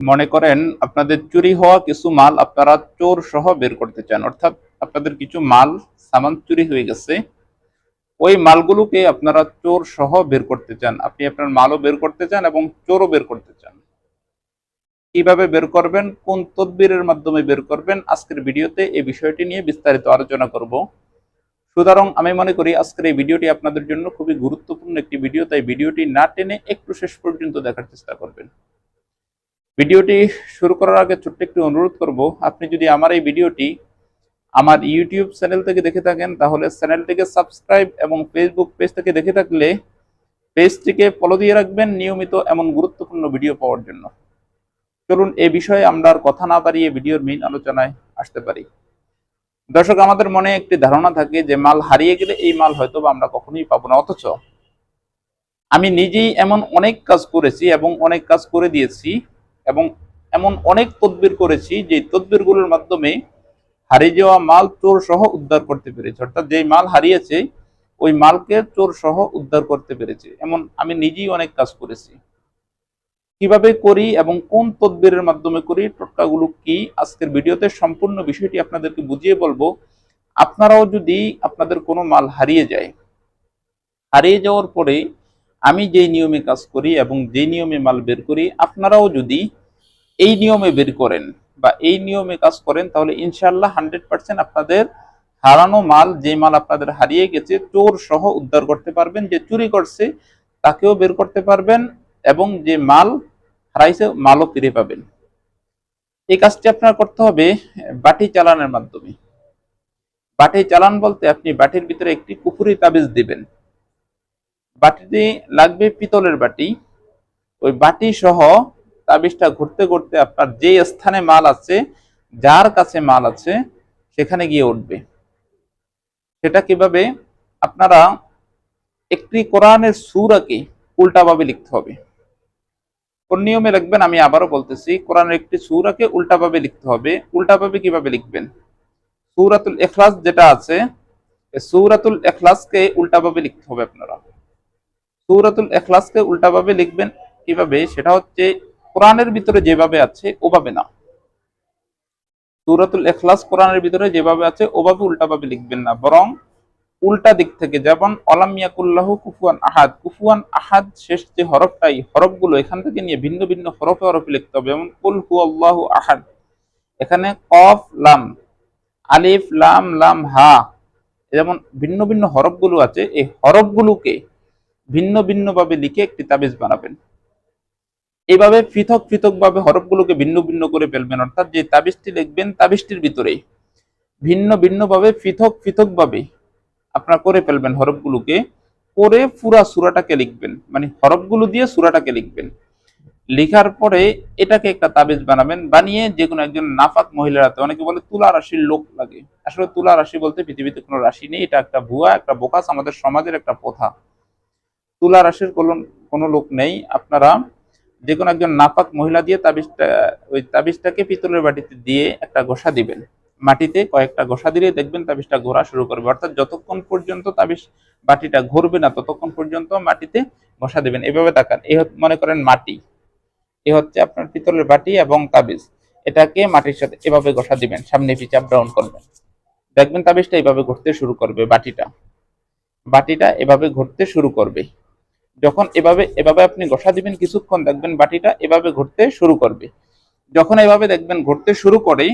মনে করেন আপনাদের চুরি হওয়া কিছু মাল আপনারা চোর সহ বের করতে চান। অর্থাৎ আপনাদের কিছু মাল, সামান চুরি হয়ে গেছে। ওই মালগুলোকে আপনারা চোর সহ বের করতে চান। আপনি আপনার মালও বের করতে চান এবং চোরও বের করতে চান। কীভাবে বের করবেন? কোন তদবিরের মাধ্যমে বের করবেন? আজকের ভিডিওতে এই বিষয়টি নিয়ে বিস্তারিত আলোচনা করব। সুতরাং আমি মনে করি আজকের এই ভিডিওটি আপনাদের জন্য খুবই গুরুত্বপূর্ণ একটি ভিডিও, তাই ভিডিওটি না টেনে একটু শেষ পর্যন্ত দেখার চেষ্টা করবেন। ভিডিওটি শুরু করার আগে ছোট্ট একটু অনুরোধ করব, আপনি যদি আমার এই ভিডিওটি আমার ইউটিউব চ্যানেল থেকে দেখে থাকেন, তাহলে চ্যানেলটিকে সাবস্ক্রাইব এবং ফেসবুক পেজ থেকে দেখে থাকলে পেজটিকে ফলো দিয়ে রাখবেন নিয়মিত এমন গুরুত্বপূর্ণ ভিডিও পাওয়ার জন্য। চলুন এ বিষয়ে আমরা আর কথা না বাড়িয়ে ভিডিওর মেইন আলোচনায় আসতে পারি। দর্শক, আমাদের মনে একটি ধারণা থাকে যে মাল হারিয়ে গেলে এই মাল হয়তো আমরা কখনোই পাবো না, অথচ আমি নিজেই এমন অনেক কাজ করেছি এবং অনেক কাজ করে দিয়েছি এবং এমন অনেক তদবির করেছি যে তদবিরগুলোর মাধ্যমে হারিয়ে যাওয়া মাল চোর সহ উদ্ধার করতে পেরেছি। অর্থাৎ যেই মাল হারিয়েছে, ওই মালকে চোর সহ উদ্ধার করতে পেরেছে। এমন আমি নিজেই অনেক কাজ করেছি। কীভাবে করি এবং কোন তদবিরের মাধ্যমে করি, টোটকাগুলো কি, আজকের ভিডিওতে সম্পূর্ণ বিষয়টি আপনাদেরকে বুঝিয়ে বলব। আপনারাও যদি আপনাদের কোনো মাল হারিয়ে যায়, হারিয়ে যাওয়ার পরে আমি যেই নিয়মে কাজ করি এবং যে নিয়মে মাল বের করি, আপনারাও যদি এই নিয়মে বের করেন বা এই নিয়মে কাজ করেন, তাহলে ইনশাল্লাহ হান্ড্রেড পার্সেন্ট আপনাদের হারানো মাল যে মাল আপনাদের হারিয়ে গেছে, চোর সহ উদ্ধার করতে পারবেন, যে চুরি করছে তাকেও বের করতে পারবেন এবং যে মাল হারাইছে মালও ফিরে পাবেন। এই কাজটি আপনার করতে হবে বাটি চালানের মাধ্যমে। বাটি চালান বলতে আপনি বাটির ভিতরে একটি কুফুরি তাবিজ দিবেন। বাটিটি লাগবে পিতলের বাটি। ওই বাটি সহ তাবিজটা ঘুরতে ঘুরতে আপনার যে স্থানে মাল আছে, যার কাছে মাল আছে, সেখানে গিয়ে উঠবে। সেটা কীভাবে? আপনারা একটি কোরআনের সুরাকে উল্টাভাবে লিখতে হবে। কোন নিয়মে লিখবেন? আমি আবারও বলতেছি, কোরআনের একটি সুরাকে উল্টাভাবে লিখতে হবে। উল্টাভাবে কীভাবে লিখবেন? সুরাতুল এখলাস যেটা আছে সুরাতুল এখলাসকে উল্টাভাবে লিখতে হবে আপনারা। সুরাতুল এখলাসকে উল্টাভাবে লিখবেন কীভাবে? সেটা হচ্ছে কোরআনের ভিতরে যেভাবে আছে, ওভাবে না। সুরাতুল এখলাস কোরআনের ভিতরে যেভাবে আছে, ওভাবে উল্টাভাবে লিখবেন না। বরং উল্টা দিক থেকে যেমন অলামিয়াকুল্লাহ কুফুয়ান আহাদ কুফুয়ান আহাদ শেষ যে হরফটাই, হরফগুলো এখান থেকে নিয়ে ভিন্ন ভিন্ন হরফে হরফে লিখতে হবে। যেমন, কুল হু আল্লাহ আহাদ এখানে কফ, লাম, আলিফ, লাম লাম, হা, যেমন ভিন্ন ভিন্ন হরফগুলো আছে, এই হরফগুলোকে ভিন্ন ভিন্ন ভাবে লিখে একটি তাবিজ বানাবেন। এইভাবে পৃথক পৃথক ভাবে হরফগুলোকে ভিন্ন ভিন্ন করে ফেলবেন, অর্থাৎ যে তাবিজটি লিখবেন তাবিজটির ভিতরে ভিন্ন ভিন্ন ভাবে পৃথক পৃথক ভাবে আপনারা করে ফেলবেন হরফগুলোকে, করে পুরা সুরাটাকে লিখবেন। মানে হরফগুলো দিয়ে সুরাটাকে লিখবেন। লিখার পরে এটাকে একটা তাবিজ বানাবেন, বানিয়ে যে কোনো একজন নাফাক মহিলার হাতে, অনেকে বলে তুলা রাশির লোক লাগে। আসলে তুলা রাশি বলতে পৃথিবীতে কোনো রাশি নেই, এটা একটা ভুয়া, একটা বোকাস, আমাদের সমাজের একটা প্রথা। তুলা রাশির কোনো লোক নেই, আপনারা যে কোনো একজন নাপাক মহিলা দিয়ে তাবিজটা, ওই তাবিজটাকে পিতলের বাটিতে দিয়ে একটা ঘষা দিবেন। মাটিতে কয়েকটা ঘষা দিলে দেখবেন তাবিজটা ঘোরা শুরু করবে। অর্থাৎ যতক্ষণ পর্যন্ত তাবিজ বাটিটা ঘুরবে না, ততক্ষণ পর্যন্ত মাটিতে ঘষা দিবেন। এভাবে তাকান। এই মনে করেন মাটি। এ হচ্ছে আপনার পিতলের বাটি এবং তাবিজ। এটাকে মাটির সাথে এভাবে ঘষা দিবেন। সামনে পিছে আপ ডাউন করবেন। দেখবেন তাবিজটা এভাবে ঘুরতে শুরু করবে বাটিটা। বাটিটা এভাবে ঘুরতে শুরু করবে। যখন এভাবে এভাবে আপনি ঘষা দিবেন, কিছুক্ষণ দেখবেন বাটিটা এভাবে ঘুরতে শুরু করবে। যখন এভাবে দেখবেন ঘুরতে শুরু করে,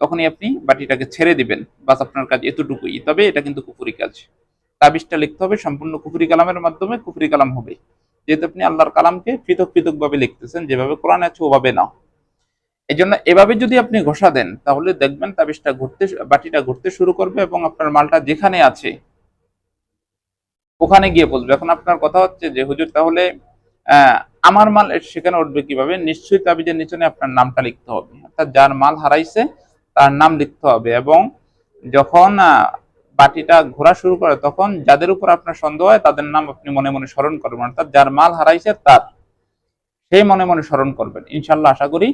তখনই আপনি বাটিটাকে ছেড়ে দিবেন। বাস আপনার কাজ এতটুকুই। তবে এটা কিন্তু কুফুরি কাজ। তাবিজটা লিখতে হবে, সম্পূর্ণ কুফুরি কালামের মাধ্যমে কুফুরি কালাম হবে। যেহেতু আপনি আল্লাহর কালামকে পৃথক পৃথক ভাবে লিখতেছেন, যেভাবে কোরআন আছে ওভাবে না এই জন্য এভাবে যদি আপনি ঘষা দেন, তাহলে দেখবেন তাবিজটা ঘুরতে, বাটিটা ঘুরতে শুরু করবে এবং আপনার মালটা যেখানে আছে ওখানে গিয়ে বলবে এখন আপনার কথা হচ্ছে যে, হুজুর, তাহলে আমার মাল সেখানে উঠবে কীভাবে? নিশ্চয়ই তাবিজের নিচনে আপনার নামটা লিখতে হবে। অর্থাৎ যার মাল হারাইছে, তার নাম লিখতে হবে এবং যখন বাটিটা ঘোরা শুরু করে, তখন যাদের উপর আপনার সন্দেহ হয়, তাদের নাম আপনি মনে মনে স্মরণ করবেন। অর্থাৎ যার মাল হারাইছে, তার সেই মনে মনে স্মরণ করবেন। ইনশাল্লাহ আশা করি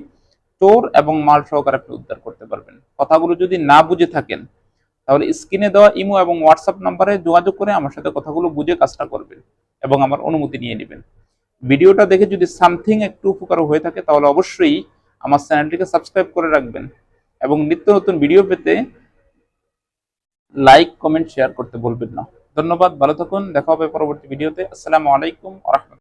চোর এবং মাল সহকারে আপনি উদ্ধার করতে পারবেন। কথাগুলো যদি না বুঝে থাকেন তাহলে স্ক্রিনে দেওয়া ইমো এবং হোয়াটসঅ্যাপ নাম্বারে যোগাযোগ করে আমার সাথে কথাগুলো বুঝে কাজটা করবেন এবং আমার অনুমতি নিয়ে নেবেন। ভিডিওটা দেখে যদি সামথিং একটু উপকার হয়ে থাকে তাহলে অবশ্যই আমার চ্যানেলটিকে সাবস্ক্রাইব করে রাখবেন এবং নিত্য নতুন ভিডিও পেতে লাইক, কমেন্ট, শেয়ার করতে বলবেন না। ধন্যবাদ, ভালো থাকুন, দেখা হবে পরবর্তী ভিডিওতে। আসসালামু আলাইকুম আ